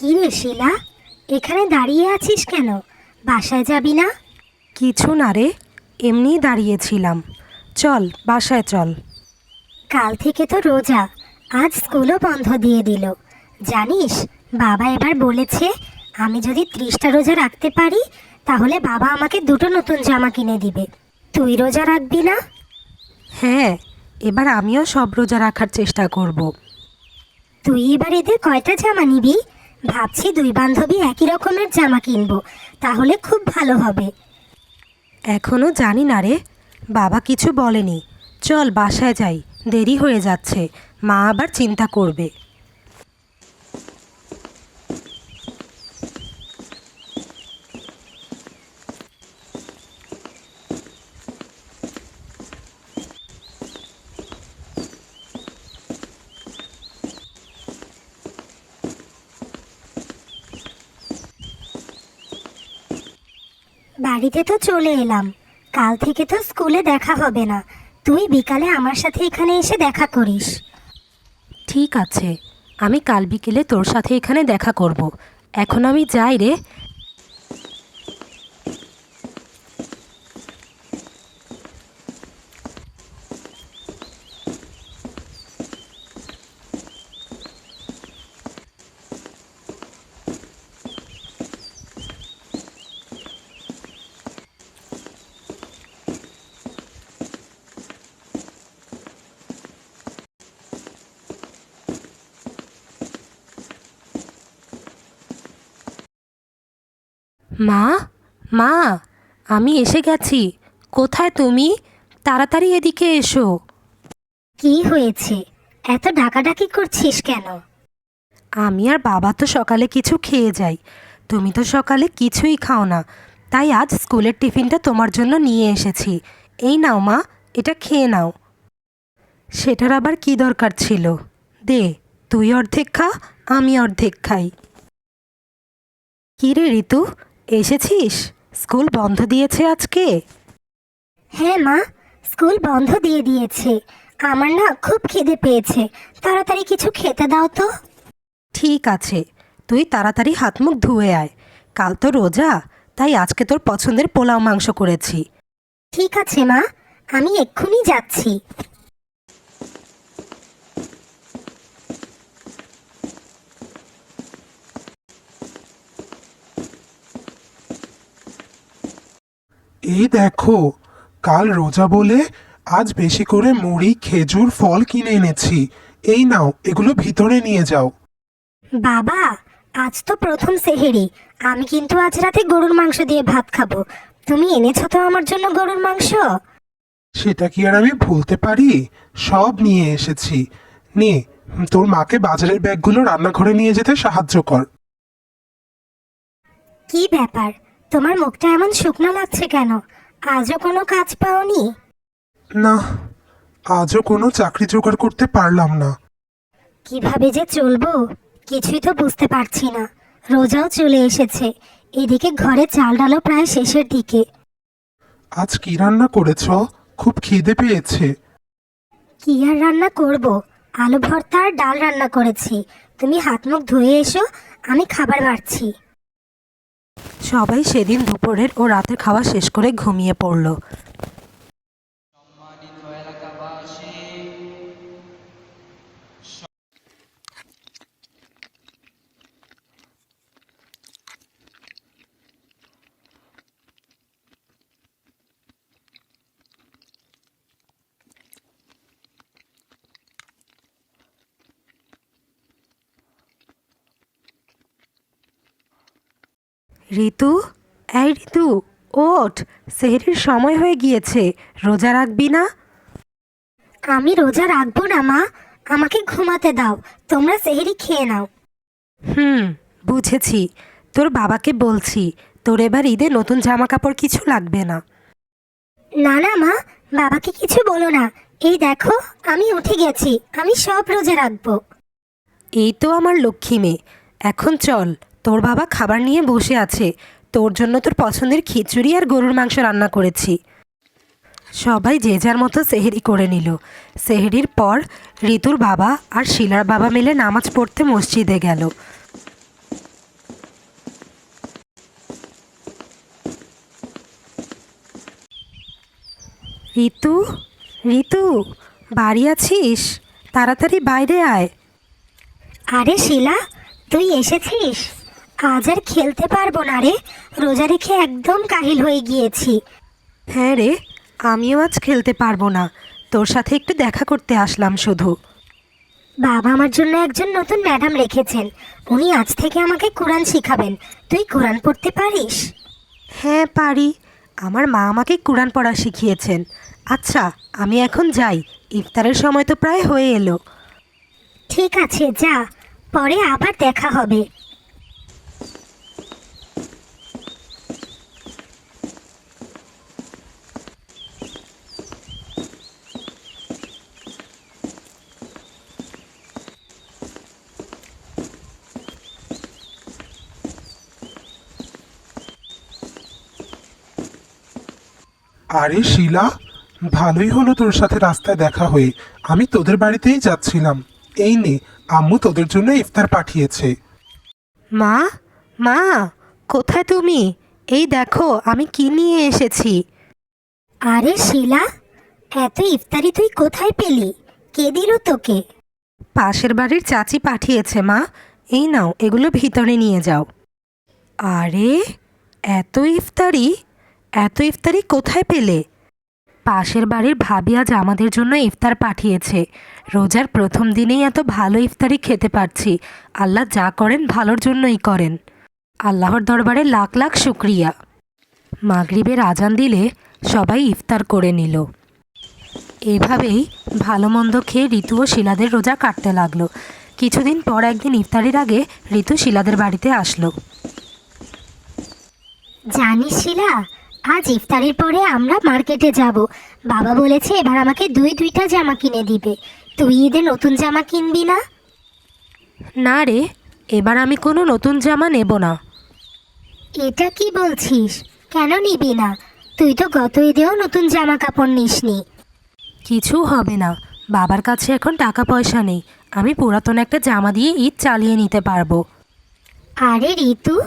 কি রে শিলা? এখানে দাঁড়িয়ে আছিস কেন? বাসায় যাবি না? কিছু না রে এমনিই দাঁড়িয়েছিলাম। চল বাসায় চল। কাল থেকে তো রোজা আজ স্কুলও বন্ধ দিয়ে দিল। জানিস বাবা এবার বলেছে আমি যদি ত্রিশটা রোজা রাখতে পারি তাহলে বাবা আমাকে দুটো নতুন জামা কিনে দিবে। তুই রোজা রাখবি না? হ্যাঁ এবার আমিও সব রোজা রাখার চেষ্টা করব। তুই এবার এদের কয়টা জামা নিবি? ভাবছি দুই বান্ধবী একই রকমের জামা কিনবো, তাহলে খুব ভালো হবে। এখনও জানি না রে, বাবা কিছু বলেনি। চল বাসায় যাই, দেরি হয়ে যাচ্ছে, মা আবার চিন্তা করবে। বাড়িতে তো চলে এলাম। কাল থেকে তো স্কুলে দেখা হবে না। তুই বিকালে আমার সাথে এখানে এসে দেখা করিস। ঠিক আছে। আমি কাল বিকেলে তোর সাথে এখানে দেখা করব। এখন আমি যাই রে। মা মা আমি এসে গেছি। কোথায় তুমি? তাড়াতাড়ি এদিকে এসো। কি হয়েছে? এত ডাকাডাকি করছিস কেন? আমি আর বাবা তো সকালে কিছু খেয়ে যাই। তুমি তো সকালে কিছুই খাও না। তাই আজ স্কুলের টিফিনটা তোমার জন্য নিয়ে এসেছি। এই নাও মা এটা খেয়ে নাও। সেটার আবার কি দরকার ছিল? দে তুই অর্ধেক খা আমি অর্ধেক খাই। কী রে ঋতু এসেছিস? স্কুল বন্ধ দিয়েছে আজকে? হ্যাঁ মা স্কুল বন্ধ দিয়ে দিয়েছে। আমার না খুব খিদে পেয়েছে। তাড়াতাড়ি কিছু খেতে দাও তো। ঠিক আছে তুই তাড়াতাড়ি হাত মুখ ধুয়ে আয়। কাল তো রোজা তাই আজকে তোর পছন্দের পোলাও মাংস করেছি। ঠিক আছে মা আমি এক্ষুনি যাচ্ছি। এই দেখো কাল রোজা বলে আজ বেশি করে মুড়ি খেজুর ফল কিনে এনেছি। এই নাও এগুলো ভিতরে নিয়ে যাও। বাবা আজ তো প্রথম সেহেরি। আমি কিন্তু আজ রাতে গরুর মাংস দিয়ে ভাত খাব। তুমি এনেছো তো আমার জন্য গরুর মাংস? সেটা কি আর আমি ভুলতে পারি? সব নিয়ে এসেছি। নে তোর মাকে বাজারের ব্যাগগুলো রান্নাঘরে নিয়ে যেতে সাহায্য কর। কি ব্যাপার? তোমার মুখটা এমন শুকনো লাগছে কেন? আজও কোনো কাজ পাওনি? না আজও কোনো চাকরি জোগাড় করতে পারলাম না। কীভাবে যে চলবো কিছুই তো বুঝতে পারছি না। রোজাও চলে এসেছে। এদিকে ঘরে চাল ডালও প্রায় শেষের দিকে। আজ কি রান্না করেছ? খুব খিদে পেয়েছে। কি আর রান্না করব? আলু ভর্তা আর ডাল রান্না করেছি। তুমি হাত মুখ ধুয়ে এসো আমি খাবার বাড়ছি। সবাই সেদিন দুপুরের ও রাতের খাওয়া শেষ করে ঘুমিয়ে পড়ল। ঋতু? এই ঋতু ওঠ। সেহরির সময় হয়ে গিয়েছে। রোজা রাখবি না? আমি রোজা রাখব না মা। আমাকে ঘুমাতে দাও। তোমরা সেহেরি খেয়ে নাও। হুম বুঝেছি। তোর বাবাকে বলছি তোর এবার ঈদে নতুন জামা কাপড় কিছু লাগবে না। না না মা। বাবাকে কিছু বলো না। এই দেখো আমি উঠে গেছি। আমি সব রোজা রাখব। এই তো আমার লক্ষ্মী মেয়ে। এখন চল। তোর বাবা খাবার নিয়ে বসে আছে। তোর জন্য তোর পছন্দের খিচুড়ি আর গরুর মাংস রান্না করেছি। সবাই যে যার মতো সেহেরি করে নিল। সেহেরির পর ঋতুর বাবা আর শিলার বাবা মিলে নামাজ পড়তে মসজিদে গেল। ঋতু ঋতু, বাড়ি আছিস? তাড়াতাড়ি বাইরে আয়। আরে শিলা, তুই এসেছিস? আজ আর খেলতে পারব না রে। রোজা রেখে একদম কাহিল হয়ে গিয়েছি। হ্যাঁ রে আমিও আজ খেলতে পারব না। তোর সাথে একটু দেখা করতে আসলাম শুধু। বাবা আমার জন্য একজন নতুন ম্যাডাম রেখেছেন। উনি আজ থেকে আমাকে কোরআন শিখাবেন। তুই কোরআন পড়তে পারিস? হ্যাঁ পারি। আমার মা আমাকে কোরআন পড়া শিখিয়েছেন। আচ্ছা আমি এখন যাই। ইফতারের সময় তো প্রায় হয়ে এলো। ঠিক আছে যা। পরে আবার দেখা হবে। আরে শিলা ভালোই হলো তোর সাথে রাস্তায় দেখা হয়ে। আমি তোদের বাড়িতেই যাচ্ছিলাম। এই নে আম্মু তোদের জন্য ইফতার পাঠিয়েছে। মা মা কোথায় তুমি? এই দেখো আমি কি নিয়ে এসেছি। আরে শিলা এত ইফতারি তুই কোথায় পেলি? কে দিল তোকে? পাশের বাড়ির চাচি পাঠিয়েছে মা। এই নাও এগুলো ভিতরে নিয়ে যাও। আরে এত ইফতারি? এত ইফতারি কোথায় পেলে? পাশের বাড়ির ভাবি আজ আমাদের জন্য ইফতার পাঠিয়েছে। রোজার প্রথম দিনেই এত ভালো ইফতারি খেতে পারছি। আল্লাহ যা করেন ভালোর জন্যই করেন। আল্লাহর দরবারে লাখ লাখ শুক্রিয়া। মাগরিবের আজান দিলে সবাই ইফতার করে নিল। এভাবেই ভালো মন্দ খেয়ে ঋতু ও শিলাদের রোজা কাটতে লাগল। কিছুদিন পর একদিন ইফতারির আগে ঋতু শিলাদের বাড়িতে আসলো। জানিস শিলা আজ ইফতারির পরে আমরা মার্কেটে যাব। বাবা বলেছে এবার আমাকে দুই দুইটা জামা কিনে দিবে। তুই ঈদে নতুন জামা কিনবি না? না রে এবার আমি কোনো নতুন জামা নেব না। এটা কি বলছিস? কেন নিবি না? তুই তো গত ঈদেও নতুন জামা কাপড় নিসনি। কিছু হবে না। বাবার কাছে এখন টাকা পয়সা নেই। আমি পুরাতন একটা জামা দিয়ে ঈদ চালিয়ে নিতে পারব। আরে ঋতু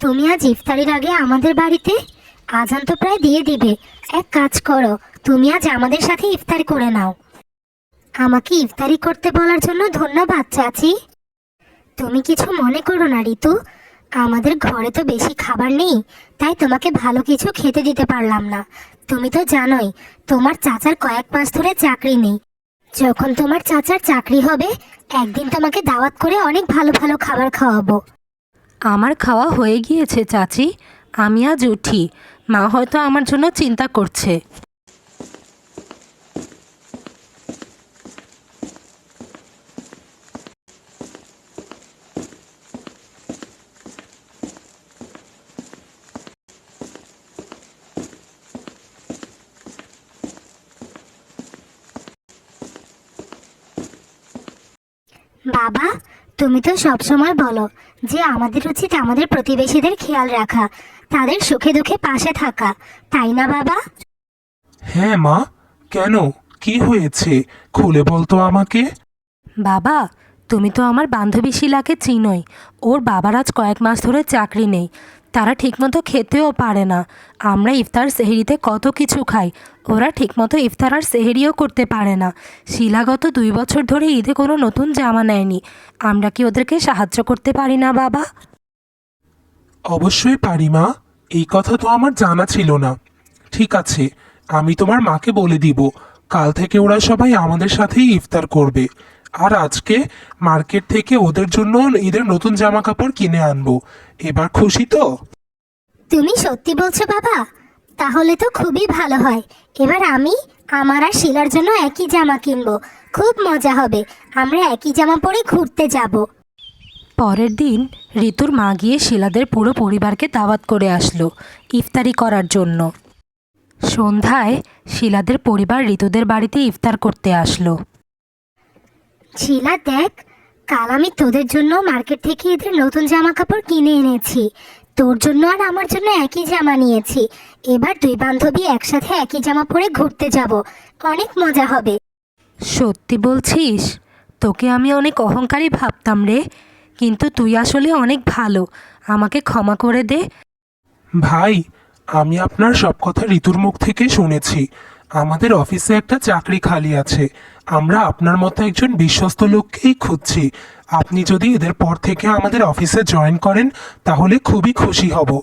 তুমি আজ ইফতারির আগে আমাদের বাড়িতে আজান তো প্রায় দিয়ে দিবে। এক কাজ করো, তুমি আজ আমাদের সাথে ইফতার করে নাও। আমাকে ইফতারি করতে বলার জন্য ধন্যবাদ, চাচি। তুমি কিছু মনে করো না, ঋতু। আমাদের ঘরে তো বেশি খাবার নেই, তাই তোমাকে ভালো কিছু খেতে দিতে পারলাম না। তুমি তো জানোই, তোমার চাচার কয়েক মাস ধরে চাকরি নেই। যখন তোমার চাচার চাকরি হবে, একদিন তোমাকে দাওয়াত করে অনেক ভালো ভালো খাবার খাওয়াবো। আমার খাওয়া হয়ে গিয়েছে, চাচি। আমি আজ উঠি। মা হয়তো আমার জন্য চিন্তা করছে। বাবা, তুমি তো সবসময় বলো যে আমাদের উচিত আমাদের প্রতিবেশীদের খেয়াল রাখা। তাদের সুখে দুঃখে পাশে থাকা তাই না বাবা? হ্যাঁ মা। কেন? কি হয়েছে? খুলে বলতো আমাকে। বাবা তুমি তো আমার বান্ধবী শিলাকে চিনোই। ওর বাবার আজ কয়েক মাস ধরে চাকরি নেই। তারা ঠিকমতো খেতেও পারে না। আমরা ইফতার সেহেরিতে কত কিছু খাই। ওরা ঠিকমতো ইফতার আর সেহেরিও করতে পারে না। শিলা গত দুই বছর ধরে ঈদে কোনো নতুন জামা নেয়নি। আমরা কি ওদেরকে সাহায্য করতে পারি না বাবা? অবশ্যই পারি মা। এই কথা তো আমার জানা ছিল না। ঠিক আছে, আমি তোমার মাকে বলে দিব। কাল থেকে ওরা সবাই আমাদের সাথেই ইফতার করবে। আর আজকে মার্কেট থেকে ওদের জন্য ঈদের নতুন জামা কাপড় কিনে আনব। এবার খুশি তো? তুমি সত্যি বলছো বাবা? তাহলে তো খুবই ভালো হয়। এবার আমি, আমার আর শিলার জন্য একই জামা কিনবো। খুব মজা হবে। আমরা একই জামা পরে ঘুরতে যাব। পরের দিন ঋতুর মা গিয়ে শিলাদের পুরো পরিবারকে দাওয়াত করে আসলো ইফতারি করার জন্য। সন্ধ্যায় শিলাদের পরিবার ঋতুদের বাড়িতে ইফতার করতে আসলো। শিলা দেখ কাল আমি তোদের জন্য মার্কেট থেকে এদের নতুন জামা কাপড় কিনে এনেছি। তোর জন্য আর আমার জন্য একই জামা নিয়েছি। এবার দুই বান্ধবী একসাথে একই জামা পরে ঘুরতে যাব। অনেক মজা হবে। সত্যি বলছিস? তোকে আমি অনেক অহংকারী ভাবতাম রে। কিন্তু তুই আসলে অনেক ভালো। আমাকে ক্ষমা করে দে। ভাই, আমি আপনার সব কথা ঋতুর মুখ থেকে শুনেছি। আমাদের অফিসে একটা চাকরি খালি আছে। আমরা আপনার মতো একজন বিশ্বস্ত লোককেই খুঁজছি। আপনি যদি এদের পর থেকে আমাদের অফিসে জয়েন করেন, তাহলে খুবই খুশি হব।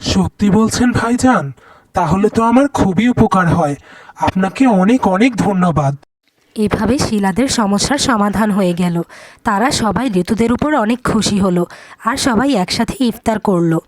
সত্যি বলছেন ভাইজান? তাহলে তো আমার খুবই উপকার হয়। আপনাকে অনেক অনেক ধন্যবাদ। এভাবে শিলাদের সমস্যার সমাধান হয়ে গেল। তারা সবাই ঋতুদের উপর অনেক খুশি হলো আর সবাই একসাথে ইফতার করল।